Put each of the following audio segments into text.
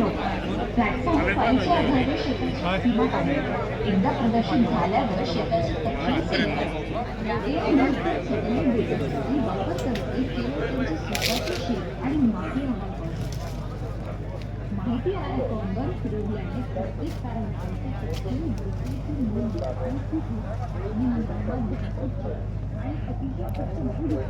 Platform 5 وجه في مطعم انتقل شمسعلاء وشباب التكريم دائما تتدريب التسليم وقصر الإيكيو تجسسات الشيء المعطية معطية الكومبر فروبلانيك تسليم على المعرفة التسليم والتسليم من الضمان بالتسليم على الحقيقة التسليم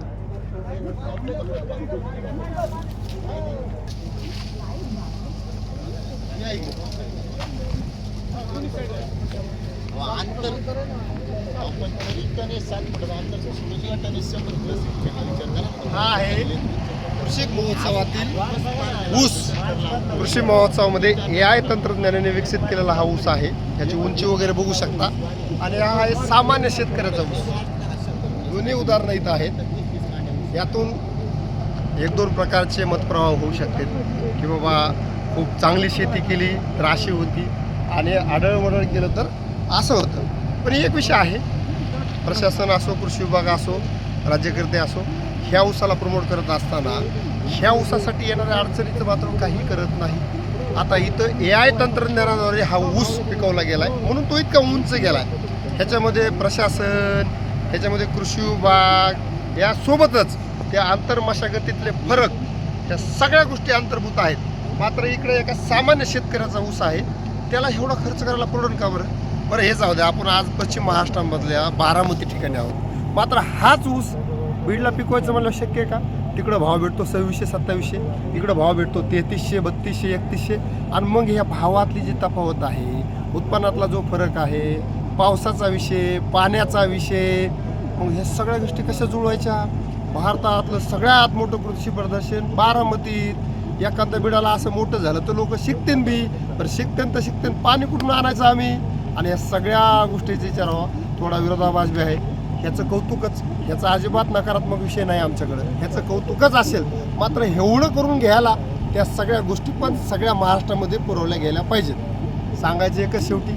अंतर आपण सात अंतर प्लस विचार करा हा आहे कृषी महोत्सवातील ऊस. कृषी महोत्सवामध्ये ए आय तंत्रज्ञानाने विकसित केलेला हा ऊस आहे. याची उंची वगैरे बघू शकता. आणि हा आहे सामान्य शेतकऱ्याचा ऊस. दोन्ही उदाहरणं इथं आहेत. यातून एक दोन प्रकारचे मतप्रवाह होऊ शकते की बाबा खूप चांगली शेती केली तर अशी होती आणि आढळवडळ केलं तर असं होतं. पण एक विषय आहे प्रशासन असो कृषी विभाग असो राज्यकर्ते असो ह्या ऊसाला प्रमोट करत असताना ह्या ऊसासाठी येणाऱ्या अडचणीचं मात्र काही करत नाही. आता इथं ए आय तंत्रज्ञानाद्वारे हा ऊस पिकवला गेला आहे म्हणून तो इतका उंच गेला आहे ह्याच्यामध्ये प्रशासन ह्याच्यामध्ये कृषी विभाग यासोबतच त्या आंतरमशागतीतले फरक या सगळ्या गोष्टी अंतर्भूत आहेत. मात्र इकडे एका सामान्य शेतकऱ्याचा ऊस आहे. त्याला एवढा खर्च करायला पडून का बरं? बरं हे जाऊ द्या. आपण आज पश्चिम महाराष्ट्रामधल्या बारामती ठिकाणी आहोत. मात्र हाच ऊस बीडला पिकवायचं म्हणलं शक्य आहे का? तिकडं भाव भेटतो सव्वीसशे सत्तावीसशे. इकडं भाव भेटतो तेहतीसशे बत्तीसशे एकतीसशे. आणि मग ह्या भावातली जी तफावत आहे उत्पन्नातला जो फरक आहे पावसाचा विषय पाण्याचा विषय मग ह्या सगळ्या गोष्टी कशा जुळवायच्या? भारतातलं सगळ्यात मोठं कृषी प्रदर्शन बारामतीत एखाद्या बिडाला असं मोठं झालं तर लोक शिकतेन बी. तर शिकतेन तर शिकतेन पाणी कुठून आणायचं आम्ही? आणि या सगळ्या गोष्टीचा विचारावा हो, थोडा विरोधाभास बी आहे. ह्याचं कौतुकच ह्याचा अजिबात नकारात्मक विषय नाही आमच्याकडं. ह्याचं कौतुकच असेल मात्र एवढं करून घ्यायला त्या सगळ्या गोष्टी पण सगळ्या महाराष्ट्रामध्ये पुरवल्या गेल्या पाहिजेत. सांगायचं एकच शेवटी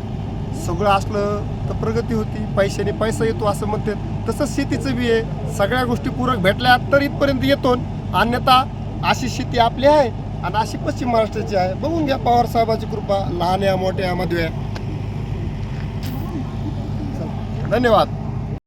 सगळं असलं तर प्रगती होती पैशाने पैसा येतो असं म्हणतात. तसंच शेतीचं बी आहे. सगळ्या गोष्टी पूरक भेटल्या तर इथपर्यंत येतो अन्यथा अशी शेती आपली आहे आणि अशी पश्चिम महाराष्ट्राची आहे. बघून घ्या पवार साहेबाची कृपा लहान या मोठ्या मधव्या धन्यवाद.